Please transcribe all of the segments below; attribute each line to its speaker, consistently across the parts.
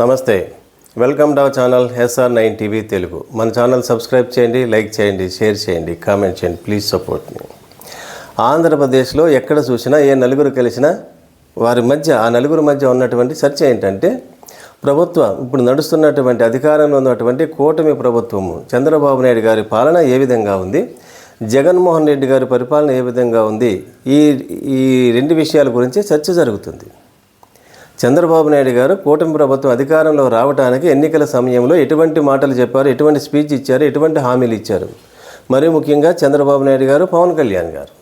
Speaker 1: నమస్తే. Welcome to our channel SR nine TV Telugu మన channel subscribe చేయండి like చేయండి షేర్ చేయండి కామెంట్ చేయండి ప్లీజ్ సపోర్ట్ మీ ఆంధ్రప్రదేశ్లో ఎక్కడ చూసినా ఏ నలుగురు కలిసినా వారి మధ్య ఆ నలుగురు మధ్య ఉన్నటువంటి చర్చ ఏంటంటే ప్రభుత్వం ఇప్పుడు నడుస్తున్నటువంటి అధికారంలో ఉన్నటువంటి కూటమి ప్రభుత్వము చంద్రబాబు నాయుడు గారి పాలన ఏ విధంగా ఉంది జగన్మోహన్ రెడ్డి గారి పరిపాలన ఏ విధంగా ఉంది ఈ ఈ రెండు విషయాల గురించి చర్చ జరుగుతుంది. చంద్రబాబు నాయుడు గారు కూటమి ప్రభుత్వం అధికారంలో రావడానికి ఎన్నికల సమయంలో ఎటువంటి మాటలు చెప్పారు ఎటువంటి స్పీచ్ ఇచ్చారు ఎటువంటి హామీలు ఇచ్చారు? మరీ ముఖ్యంగా చంద్రబాబు నాయుడు గారు పవన్ కళ్యాణ్ గారు.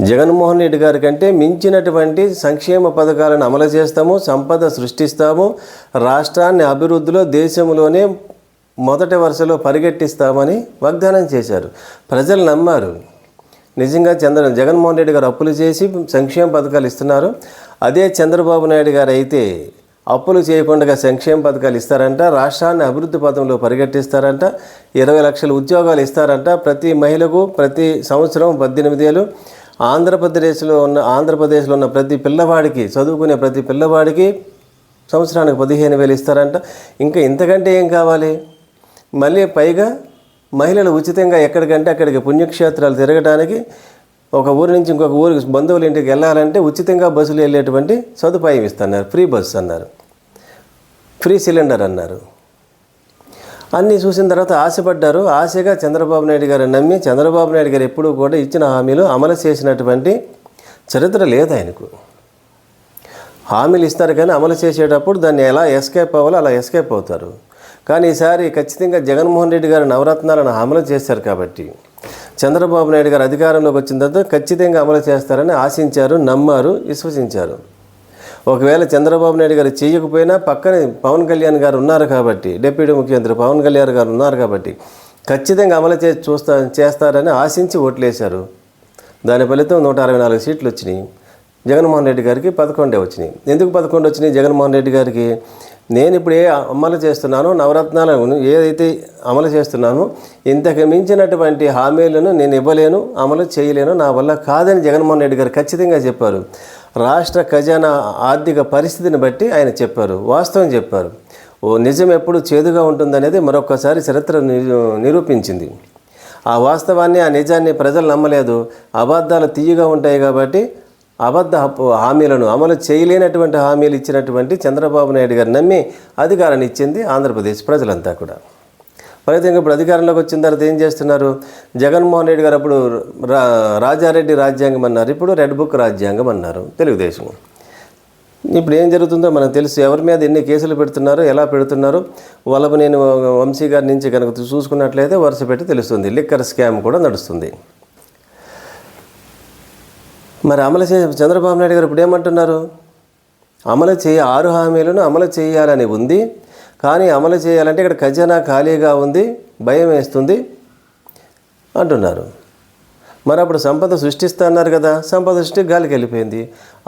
Speaker 1: జగన్మోహన్ రెడ్డి గారి కంటే మించినటువంటి సంక్షేమ పథకాలను అమలు చేస్తాము సంపద సృష్టిస్తాము రాష్ట్రాన్ని అభివృద్ధిలో దేశంలోనే మొదటి వరుసలో పరిగెట్టిస్తామని వాగ్దానం చేశారు. ప్రజలు నమ్మారు. నిజంగా చంద్ర జగన్మోహన్ రెడ్డి గారు అప్పులు చేసి సంక్షేమ పథకాలు ఇస్తున్నారు. అదే చంద్రబాబు నాయుడు గారు అయితే అప్పులు చేయకుండా సంక్షేమ పథకాలు ఇస్తారంట రాష్ట్రాన్ని అభివృద్ధి పథంలో పరిగెట్టిస్తారంట ఇరవై లక్షల ఉద్యోగాలు ఇస్తారంట. ప్రతి మహిళకు ప్రతి సంవత్సరం పద్దెనిమిదేళ్ళు ఆంధ్రప్రదేశ్లో ఉన్న ఆంధ్రప్రదేశ్లో ఉన్న ప్రతి పిల్లవాడికి చదువుకునే ప్రతి పిల్లవాడికి సంవత్సరానికి పదిహేను వేలు ఇస్తారంట. ఇంకా ఇంతకంటే ఏం కావాలి? మళ్ళీ పైగా మహిళలు ఉచితంగా ఎక్కడికంటే అక్కడికి పుణ్యక్షేత్రాలు తిరగడానికి ఒక ఊరి నుంచి ఇంకొక ఊరికి బంధువుల ఇంటికి వెళ్ళాలంటే ఉచితంగా బస్సులు వెళ్ళేటువంటి సదుపాయం ఇస్తున్నారు. ఫ్రీ బస్సు అన్నారు. ఫ్రీ సిలిండర్ అన్నారు. అన్నీ చూసిన తర్వాత ఆశపడ్డారు. ఆశగా చంద్రబాబు నాయుడు గారు నమ్మి చంద్రబాబు నాయుడు గారు ఎప్పుడూ కూడా ఇచ్చిన హామీలు అమలు చేసినటువంటి చరిత్ర లేదు ఆయనకు. హామీలు ఇస్తారు కానీ అమలు చేసేటప్పుడు దాన్ని ఎలా ఎస్కేప్ అవ్వాలో అలా ఎస్కేప్ అవుతారు. కానీ ఈసారి ఖచ్చితంగా జగన్మోహన్ రెడ్డి గారు నవరత్నాలను అమలు చేశారు కాబట్టి చంద్రబాబు నాయుడు గారు అధికారంలోకి వచ్చిన తర్వాత ఖచ్చితంగా అమలు చేస్తారని ఆశించారు నమ్మారు విశ్వసించారు. ఒకవేళ చంద్రబాబు నాయుడు గారు చేయకపోయినా పక్కనే పవన్ కళ్యాణ్ గారు ఉన్నారు కాబట్టి డిప్యూటీ ముఖ్యమంత్రి పవన్ కళ్యాణ్ గారు ఉన్నారు కాబట్టి ఖచ్చితంగా అమలు చేసి చూస్తా చేస్తారని ఆశించి ఓట్లేశారు. దాని ఫలితం నూట అరవై నాలుగు సీట్లు వచ్చినాయి. జగన్మోహన్ రెడ్డి గారికి పదకొండే వచ్చినాయి. ఎందుకు పదకొండు వచ్చినాయి జగన్మోహన్ రెడ్డి గారికి? నేను ఇప్పుడు ఏ అమలు చేస్తున్నానో నవరత్నాలను ఏదైతే అమలు చేస్తున్నానో ఇంతకు మించినటువంటి హామీలను నేను ఇవ్వలేను అమలు చేయలేను నా వల్ల కాదని జగన్మోహన్ రెడ్డి గారు ఖచ్చితంగా చెప్పారు. రాష్ట్ర ఖజానా ఆర్థిక పరిస్థితిని బట్టి ఆయన చెప్పారు వాస్తవం చెప్పారు. ఓ నిజం ఎప్పుడు చేదుగా ఉంటుందనేది మరొకసారి చరిత్ర నిరూపించింది. ఆ వాస్తవాన్ని ఆ నిజాన్ని ప్రజలు నమ్మలేదు. అబద్ధాలు తీయగా ఉంటాయి కాబట్టి అబద్ధ హామీలను అమలు చేయలేనటువంటి హామీలు ఇచ్చినటువంటి చంద్రబాబు నాయుడు గారు నమ్మి అధికారాన్ని ఇచ్చింది ఆంధ్రప్రదేశ్ ప్రజలంతా కూడా. ఫలితంగా ఇప్పుడు అధికారంలోకి వచ్చిన తర్వాత ఏం చేస్తున్నారు? జగన్మోహన్ రెడ్డి గారు అప్పుడు రా రాజారెడ్డి రాజ్యాంగం అన్నారు. ఇప్పుడు రెడ్ బుక్ రాజ్యాంగం అన్నారు తెలుగుదేశం. ఇప్పుడు ఏం జరుగుతుందో మనకు తెలుసు. ఎవరి మీద ఎన్ని కేసులు పెడుతున్నారో ఎలా పెడుతున్నారో? వాళ్ళకు నేను వంశీ గారి నుంచి కనుక చూసుకున్నట్లయితే వరుస పెట్టి తెలుస్తుంది. లిక్కర్ స్కామ్ కూడా నడుస్తుంది. మరి అమలు చే చంద్రబాబు నాయుడు గారు ఇప్పుడు ఏమంటున్నారు అమలు చేయ ఆరు హామీలను అమలు చేయాలని ఉంది. కానీ అమలు చేయాలంటే ఇక్కడ ఖజానా ఖాళీగా ఉంది భయం వేస్తుంది అంటున్నారు. మరి అప్పుడు సంపద సృష్టిస్తా అన్నారు కదా సంపద సృష్టి గాలికి వెళ్ళిపోయింది.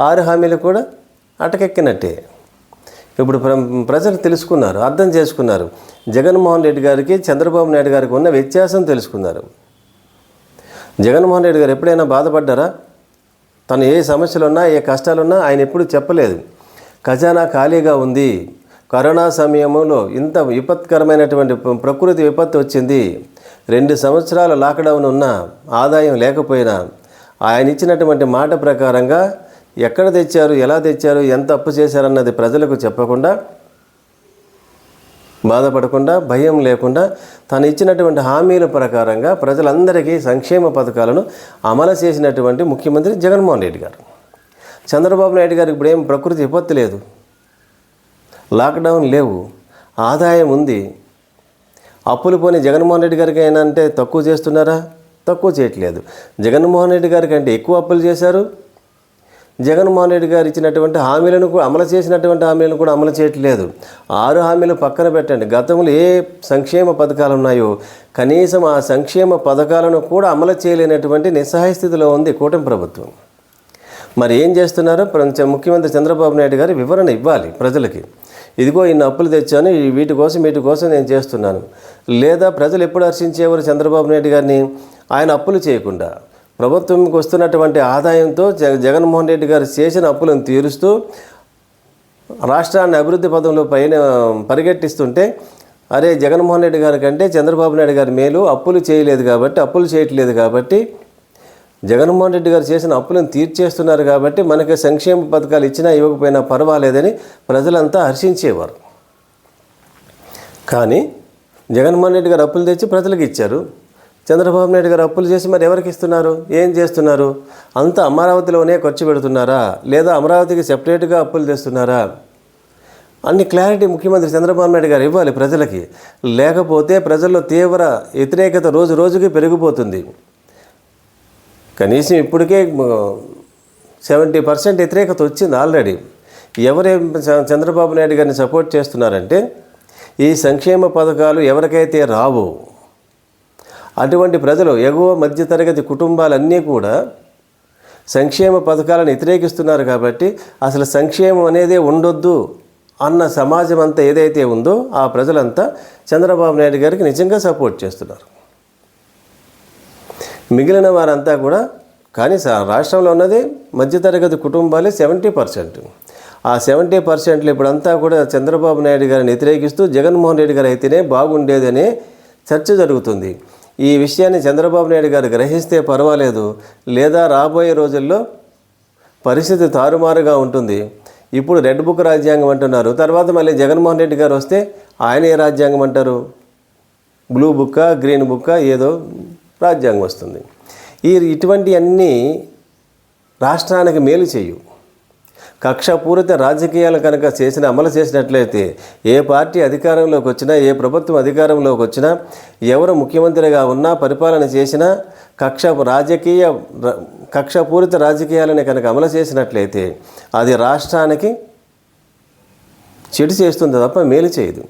Speaker 1: ఆరు హామీలు కూడా అటకెక్కినట్టే. ఇప్పుడు ప్ర ప్రజలు తెలుసుకున్నారు అర్థం చేసుకున్నారు. జగన్మోహన్ రెడ్డి గారికి చంద్రబాబు నాయుడు గారికి ఉన్న వ్యత్యాసం తెలుసుకున్నారు. జగన్మోహన్ రెడ్డి గారు ఎప్పుడైనా బాధపడ్డారా? తను ఏ సమస్యలున్నా ఏ కష్టాలున్నా ఆయన ఎప్పుడు చెప్పలేదు. ఖజానా ఖాళీగా ఉంది. కరోనా సమయంలో ఇంత విపత్కరమైనటువంటి ప్రకృతి విపత్తు వచ్చింది. రెండు సంవత్సరాల లాక్డౌన్ ఉన్నా ఆదాయం లేకపోయినా ఆయన ఇచ్చినటువంటి మాట ప్రకారంగా ఎక్కడ తెచ్చారు ఎలా తెచ్చారు ఎంత అప్పు చేశారన్నది ప్రజలకు చెప్పకుండా బాధపడకుండా భయం లేకుండా తను ఇచ్చినటువంటి హామీల ప్రకారంగా ప్రజలందరికీ సంక్షేమ పథకాలను అమలు చేసినటువంటి ముఖ్యమంత్రి జగన్మోహన్ రెడ్డి గారు. చంద్రబాబు నాయుడు గారికి ఇప్పుడు ఏం ప్రకృతి విపత్తు లేదు. లాక్డౌన్ లేవు. ఆదాయం ఉంది. అప్పులు పోని జగన్మోహన్ రెడ్డి గారికి అయినా అంటే తక్కువ చేస్తున్నారా? తక్కువ చేయట్లేదు. జగన్మోహన్ రెడ్డి గారికి అంటే ఎక్కువ అప్పులు చేశారు. జగన్మోహన్ రెడ్డి గారు ఇచ్చినటువంటి హామీలను కూడా అమలు చేసినటువంటి హామీలను కూడా అమలు చేయట్లేదు. ఆరు హామీలు పక్కన పెట్టండి. గతంలో ఏ సంక్షేమ పథకాలు ఉన్నాయో కనీసం ఆ సంక్షేమ పథకాలను కూడా అమలు చేయలేనటువంటి నిస్సహాయ స్థితిలో ఉంది కూటమి ప్రభుత్వం. మరి ఏం చేస్తున్నారో? ప్ర- ముఖ్యమంత్రి చంద్రబాబు నాయుడు గారు వివరణ ఇవ్వాలి ప్రజలకి. ఇదిగో ఇన్ని అప్పులు తెచ్చాను. ఈ వీటి కోసం వీటి కోసం నేను చేస్తున్నాను. లేదా ప్రజలు ఎప్పుడు హర్షించేవారు చంద్రబాబు నాయుడు గారిని? ఆయన అప్పులు చేయకుండా. ప్రభుత్వంకి వస్తున్నటువంటి ఆదాయంతో జగ జగన్మోహన్ రెడ్డి గారు చేసిన అప్పులను తీరుస్తూ రాష్ట్రాన్ని అభివృద్ధి పదంలో పైన పరిగెట్టిస్తుంటే అరే జగన్మోహన్ రెడ్డి గారి కంటే చంద్రబాబు నాయుడు గారి మేలు అప్పులు చేయలేదు కాబట్టి అప్పులు చేయట్లేదు కాబట్టి జగన్మోహన్ రెడ్డి గారు చేసిన అప్పులను తీర్చేస్తున్నారు కాబట్టి మనకి సంక్షేమ పథకాలు ఇచ్చినా ఇవ్వకపోయినా పర్వాలేదని ప్రజలంతా హర్షించేవారు. కానీ జగన్మోహన్ రెడ్డి గారు అప్పులు తెచ్చి ప్రజలకు ఇచ్చారు. చంద్రబాబు నాయుడు గారు అప్పులు చేసి మరి ఎవరికి ఇస్తున్నారు? ఏం చేస్తున్నారు? అంతా అమరావతిలోనే ఖర్చు పెడుతున్నారా? లేదా అమరావతికి సెపరేట్గా అప్పులు తెస్తున్నారా? అన్ని క్లారిటీ ముఖ్యమంత్రి చంద్రబాబు నాయుడు గారు ఇవ్వాలి ప్రజలకి. లేకపోతే ప్రజల్లో తీవ్ర వ్యతిరేకత రోజు రోజుకి పెరిగిపోతుంది. కనీసం ఇప్పటికే సెవెంటీ పర్సెంట్ వ్యతిరేకత వచ్చింది ఆల్రెడీ. ఎవరేం చంద్రబాబు నాయుడు గారిని సపోర్ట్ చేస్తున్నారంటే ఈ సంక్షేమ పథకాలు ఎవరికైతే రావు అటువంటి ప్రజలు ఎగువ మధ్యతరగతి కుటుంబాలన్నీ కూడా సంక్షేమ పథకాలను వ్యతిరేకిస్తున్నారు కాబట్టి అసలు సంక్షేమం అనేదే ఉండొద్దు అన్న సమాజం అంతా ఏదైతే ఉందో ఆ ప్రజలంతా చంద్రబాబు నాయుడు గారికి నిజంగా సపోర్ట్ చేస్తున్నారు. మిగిలిన వారంతా కూడా కానీ సార్ రాష్ట్రంలో ఉన్నది మధ్యతరగతి కుటుంబాలే సెవెంటీ పర్సెంట్. ఆ సెవెంటీ పర్సెంట్లు ఇప్పుడంతా కూడా చంద్రబాబు నాయుడు గారిని వ్యతిరేకిస్తూ జగన్మోహన్ రెడ్డి గారు అయితేనే బాగుండేదనే చర్చ జరుగుతుంది. ఈ విషయాన్ని చంద్రబాబు నాయుడు గారు గ్రహిస్తే పర్వాలేదు లేదా రాబోయే రోజుల్లో పరిస్థితి తారుమారుగా ఉంటుంది. ఇప్పుడు రెడ్ బుక్ రాజ్యాంగం అంటున్నారు. తర్వాత మళ్ళీ జగన్మోహన్ రెడ్డి గారు వస్తే ఆయన ఏ రాజ్యాంగం అంటారు? బ్లూ బుక్క గ్రీన్ బుక్క ఏదో రాజ్యాంగం వస్తుంది. ఈ ఇటువంటి అన్నీ రాష్ట్రానికి మేలు చేయు. కక్షపూరిత రాజకీయాలు కనుక చేసిన అమలు చేసినట్లయితే ఏ పార్టీ అధికారంలోకి వచ్చినా ఏ ప్రభుత్వం అధికారంలోకి వచ్చినా ఎవరు ముఖ్యమంత్రిగా ఉన్నా పరిపాలన చేసినా కక్ష రాజకీయ కక్షపూరిత రాజకీయాలని కనుక అమలు చేసినట్లయితే అది రాష్ట్రానికి చెడు చేస్తుంది తప్ప మేలు చేయదు.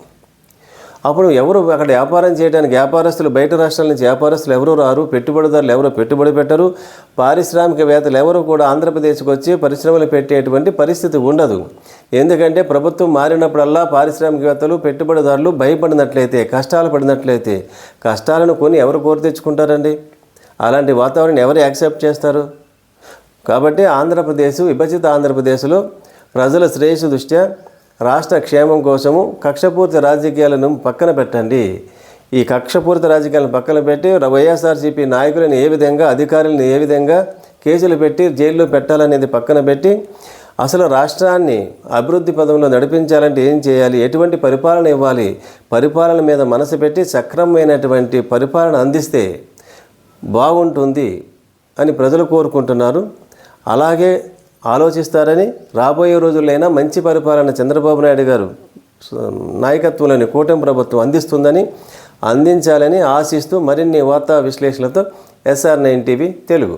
Speaker 1: అప్పుడు ఎవరు అక్కడ వ్యాపారం చేయడానికి వ్యాపారస్తులు బయట రాష్ట్రాల నుంచి వ్యాపారస్తులు ఎవరు రారు పెట్టుబడిదారులు ఎవరు పెట్టుబడి పెట్టరు పారిశ్రామికవేత్తలు ఎవరు కూడా ఆంధ్రప్రదేశ్కి వచ్చి పరిశ్రమలు పెట్టేటువంటి పరిస్థితి ఉండదు. ఎందుకంటే ప్రభుత్వం మారినప్పుడల్లా పారిశ్రామికవేత్తలు పెట్టుబడిదారులు భయపడినట్లయితే కష్టాలు పడినట్లయితే కష్టాలను కొని ఎవరు కోరి తెచ్చుకుంటారండి? అలాంటి వాతావరణం ఎవరు యాక్సెప్ట్ చేస్తారు? కాబట్టి ఆంధ్రప్రదేశ్ విభజిత ఆంధ్రప్రదేశ్లో ప్రజల శ్రేయస్సు దృష్ట్యా రాష్ట్ర క్షేమం కోసము కక్షపూరిత రాజకీయాలను పక్కన పెట్టండి. ఈ కక్షపూరిత రాజకీయాలను పక్కన పెట్టి వైఎస్ఆర్సీపీ నాయకులను ఏ విధంగా అధికారులను ఏ విధంగా కేసులు పెట్టి జైల్లో పెట్టాలనేది పక్కన పెట్టి అసలు రాష్ట్రాన్ని అభివృద్ధి పదంలో నడిపించాలంటే ఏం చేయాలి? ఎటువంటి పరిపాలన ఇవ్వాలి? పరిపాలన మీద మనసు పెట్టి సక్రమమైనటువంటి పరిపాలన అందిస్తే బాగుంటుంది అని ప్రజలు కోరుకుంటున్నారు. అలాగే ఆలోచిస్తారని రాబోయే రోజుల్లో మంచి పరిపాలన చంద్రబాబు నాయుడు గారు నాయకత్వంలోని కూటమి ప్రభుత్వం అందిస్తుందని అందించాలని ఆశిస్తూ మరిన్ని వార్తా విశ్లేషణలతో ఎస్ఆర్ నైన్ టీవీ తెలుగు.